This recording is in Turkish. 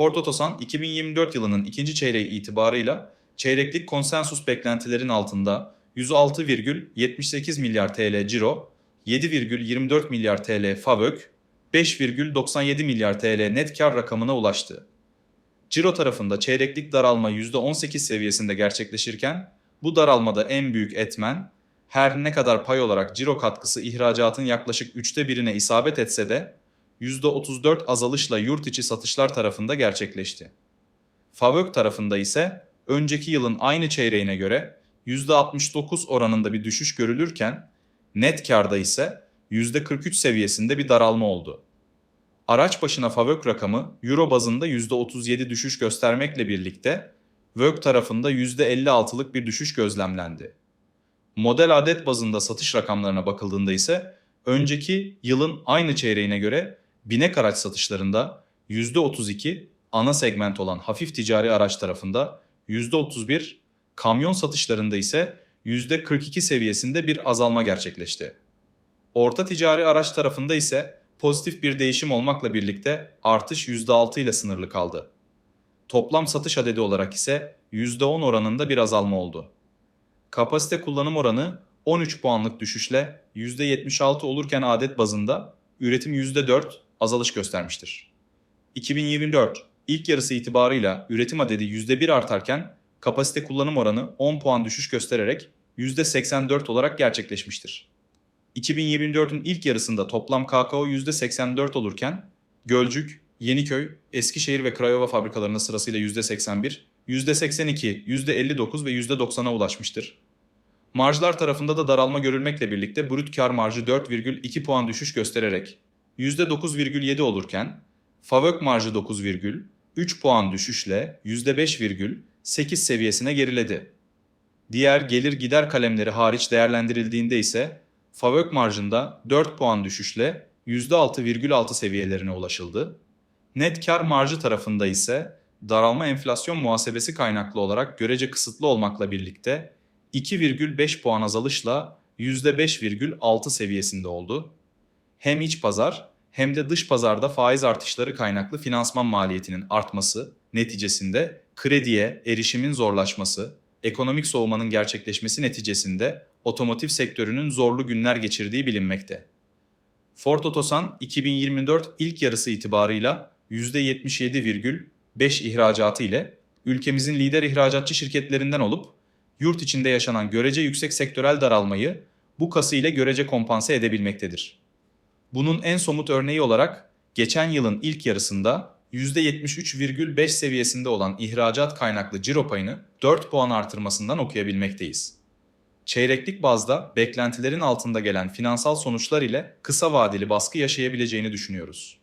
Ford Otosan 2024 yılının ikinci çeyreği itibarıyla çeyreklik konsensus beklentilerin altında 106,78 milyar TL ciro, 7,24 milyar TL FAVÖK, 5,97 milyar TL net kar rakamına ulaştı. Ciro tarafında çeyreklik daralma %18 seviyesinde gerçekleşirken bu daralmada en büyük etmen her ne kadar pay olarak ciro katkısı ihracatın yaklaşık üçte birine isabet etse de %34 azalışla yurt içi satışlar tarafında gerçekleşti. Favök tarafında ise önceki yılın aynı çeyreğine göre %69 oranında bir düşüş görülürken net karda ise %43 seviyesinde bir daralma oldu. Araç başına Favök rakamı Euro bazında %37 düşüş göstermekle birlikte VÖK tarafında %56'lık bir düşüş gözlemlendi. Model adet bazında satış rakamlarına bakıldığında ise önceki yılın aynı çeyreğine göre binek araç satışlarında %32, ana segment olan hafif ticari araç tarafında %31, kamyon satışlarında ise %42 seviyesinde bir azalma gerçekleşti. Orta ticari araç tarafında ise pozitif bir değişim olmakla birlikte artış %6 ile sınırlı kaldı. Toplam satış adedi olarak ise %10 oranında bir azalma oldu. Kapasite kullanım oranı 13 puanlık düşüşle %76 olurken adet bazında üretim %4 azalış göstermiştir. 2024 ilk yarısı itibarıyla üretim adedi %1 artarken kapasite kullanım oranı 10 puan düşüş göstererek %84 olarak gerçekleşmiştir. 2024'ün ilk yarısında toplam KKO %84 olurken Gölcük, Yeniköy, Eskişehir ve Craiova fabrikalarının sırasıyla %81, %82, %59 ve %90'a ulaşmıştır. Marjlar tarafında da daralma görülmekle birlikte brüt kar marjı 4,2 puan düşüş göstererek %9,7 olurken Favök marjı 9,3 puan düşüşle %5,8 seviyesine geriledi. Diğer gelir gider kalemleri hariç değerlendirildiğinde ise Favök marjında 4 puan düşüşle %6,6 seviyelerine ulaşıldı. Net kar marjı tarafında ise daralma enflasyon muhasebesi kaynaklı olarak görece kısıtlı olmakla birlikte 2,5 puan azalışla %5,6 seviyesinde oldu. Hem iç pazar hem de dış pazarda faiz artışları kaynaklı finansman maliyetinin artması neticesinde krediye erişimin zorlaşması, ekonomik soğumanın gerçekleşmesi neticesinde otomotiv sektörünün zorlu günler geçirdiği bilinmekte. Ford Otosan 2024 ilk yarısı itibarıyla %77,5 ihracatı ile ülkemizin lider ihracatçı şirketlerinden olup yurt içinde yaşanan görece yüksek sektörel daralmayı bu kası ile görece kompanse edebilmektedir. Bunun en somut örneği olarak geçen yılın ilk yarısında %73,5 seviyesinde olan ihracat kaynaklı ciro payını 4 puan artırmasından okuyabilmekteyiz. Çeyreklik bazda beklentilerin altında gelen finansal sonuçlar ile kısa vadeli baskı yaşayabileceğini düşünüyoruz.